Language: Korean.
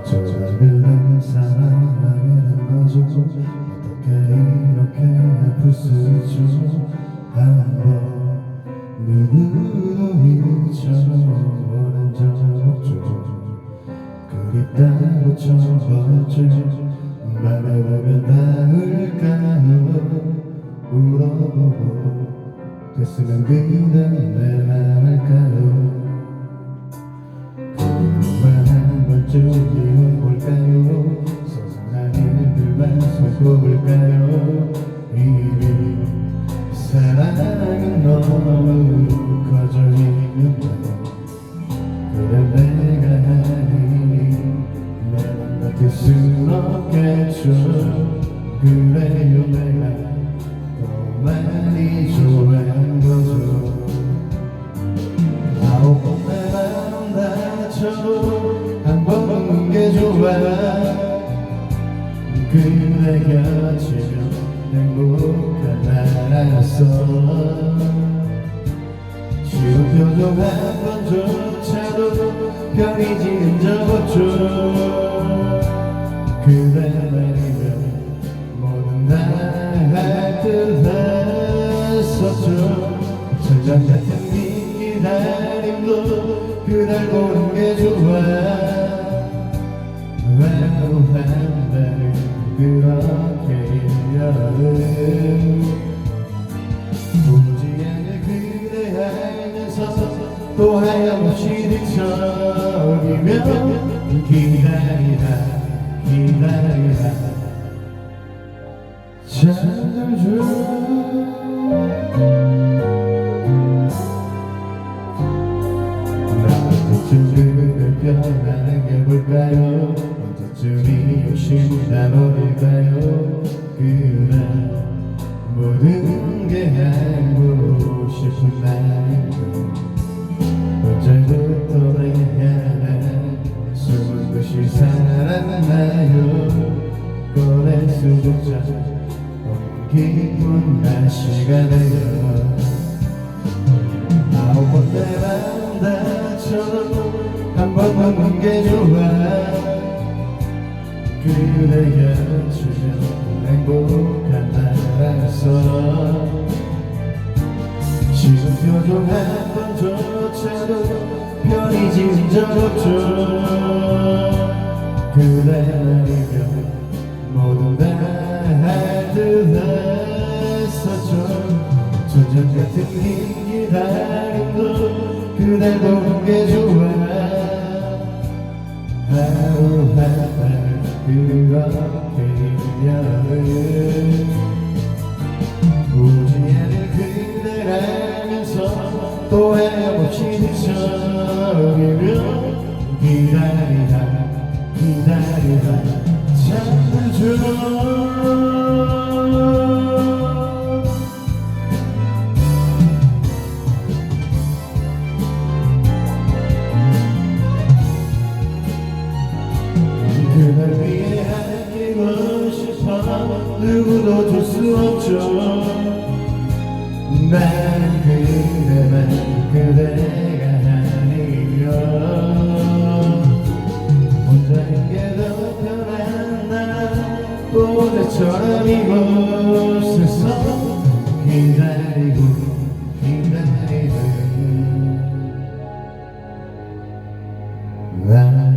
어쩌면 사랑하게 된 거죠 어떻게 이렇게 아플 수 있죠? 한번 누구도 잊혀보낸 적 없죠. 그립다고 쳐봤죠 말해보면 닿을까요? 울어보고 됐으면 그댄 내말 할까요 한 번쯤 비워볼까요? 소소한 일들만 손꼽을까요? 이미 사랑은 너무 커져 그대 곁이면 행복한 나라서 쉬운 표정 한 번조차도 별이 지은 적 없죠 그대 말이면 뭐든 다할듯 했었죠. 천장 같은 이 기다림도 그날 보는 게 좋아. 외로운 날을 그렇게 여름 않을 그대 알면서 또 하염없이 뒤척이면 기다리다 기다리다 잠 욕심이 나버릴까요. 그날 모든 게 알고 싶은 날이고 언제부터 해야 숨은 듯이 살았나요? 꺼낼 수조차 기쁜 날씨가 되어 아홉 번째 만 다쳐도 한 번만 웃는 게 좋아 그대 곁이면 행복한 나라서. 지금 표정 한 번조차도 지은 적 없죠. 그대 말이면 모두 다할듯 했었죠 천년 같은 긴 기다림도 그댈 보는 게 좋아. 하루하루 오지 않을 그댈 알면서 또 헤엄없이 뒤척이며 기다리다 기다리다. 잠을 줘 그날 위해 힘을 싶어 누구도 줄 수 없죠 난 그대만 그대가 아니면 혼자인 게더 편한 나 보내처럼 이곳에서 기다리고 기다리던 난